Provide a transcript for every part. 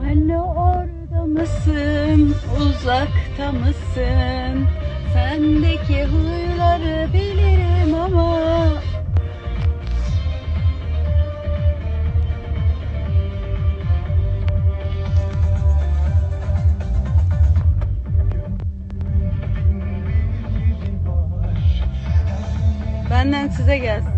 Alo orada mısın? Uzakta mısın? Sendeki huyları bilirim ama Benden size gelsin.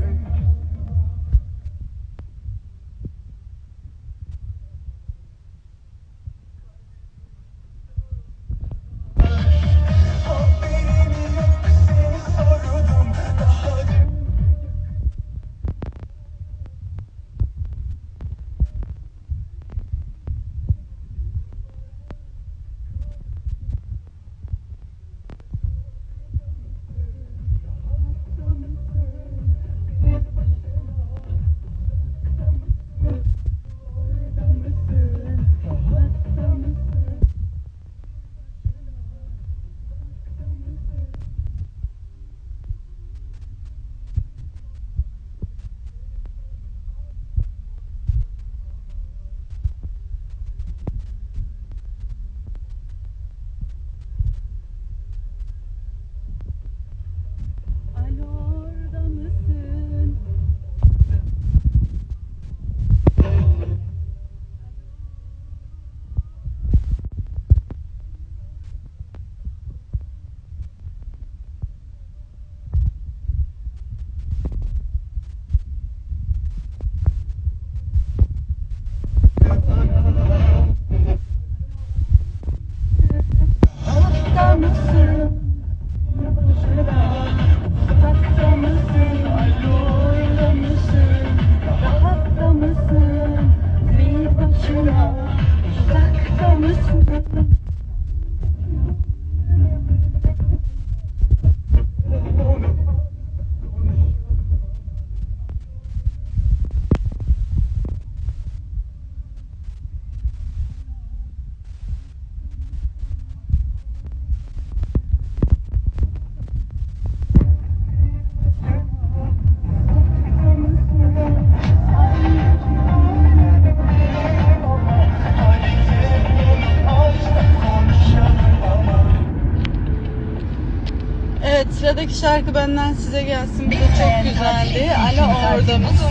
Sıradaki şarkı benden size gelsin. Bu da çok güzeldi. Alo orada mısın?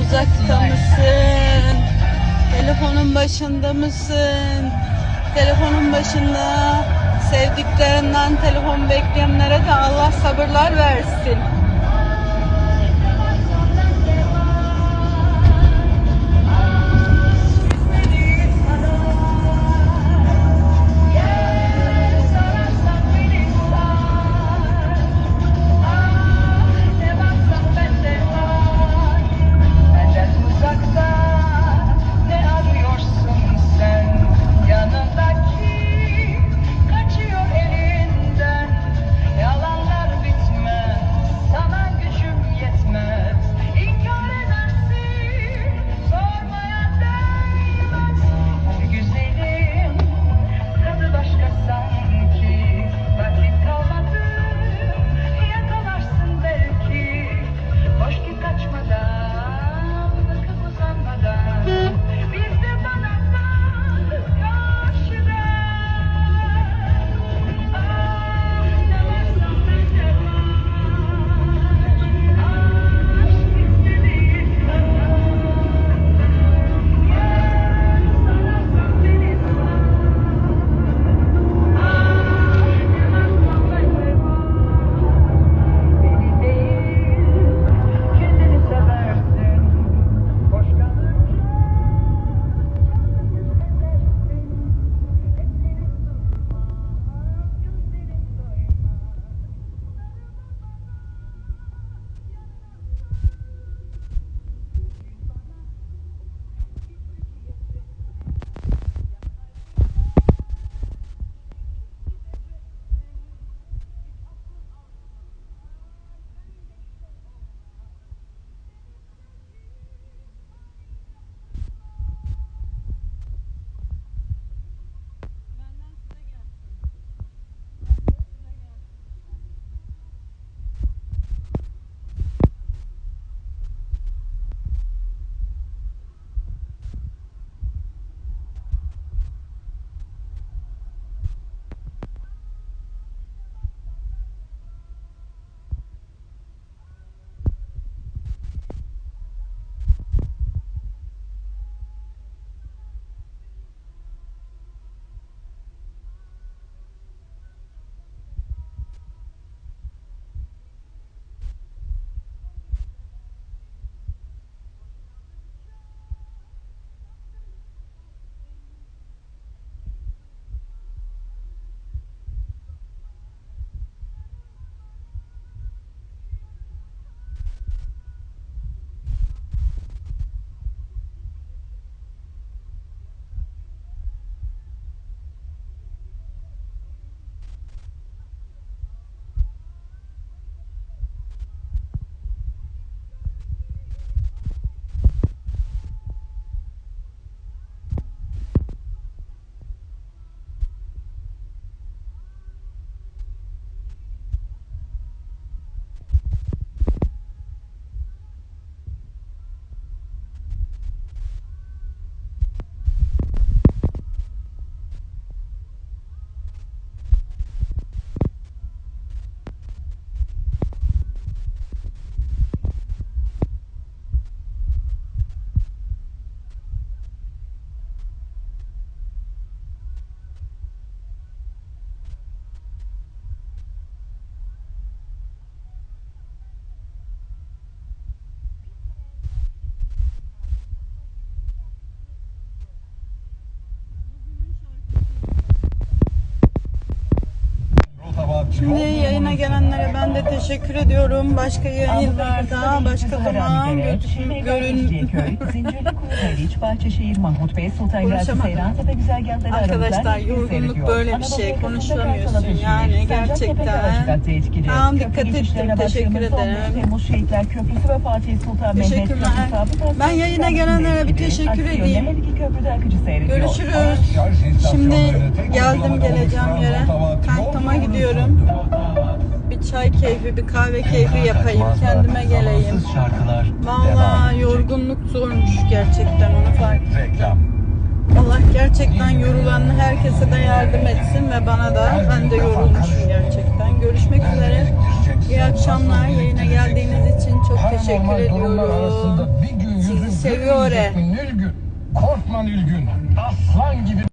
Uzakta mısın? Telefonun başında mısın? Telefonun başında sevdiklerinden telefon bekleyenlere de Allah sabırlar versin. Gelenlere ben de teşekkür ediyorum. Başka yayınlarda, başka zaman gö- görün... Bahçeşehir, Mahmut Bey, Sultan Gazi. Seyrantepe güzergahları Arkadaşlar yorgunluk böyle bir şey. Konuşamıyorsun yani gerçekten. Tamam, dikkat ettim. Teşekkür başladığımız 11 ederim. Temmuz Şehitler Köprüsü ve Fatih Sultan Mehmet Ben yayına gelenlere bir teşekkür edeyim. Görüşürüz. Şimdi geldim geleceğim yere. Kankama gidiyorum. Bir çay keyfi, bir kahve keyfi yapayım. Kendime geleyim. Vallahi yorgunluk zormuş gerçekten onu fark Reklam. Allah gerçekten yorulan herkese de yardım etsin ve bana da. Ben de yorulmuşum gerçekten. Görüşmek üzere. İyi akşamlar. Yayına geldiğiniz için çok teşekkür ediyorum. Sizi seviyorum. Korkma Nilgün. Aslan gibi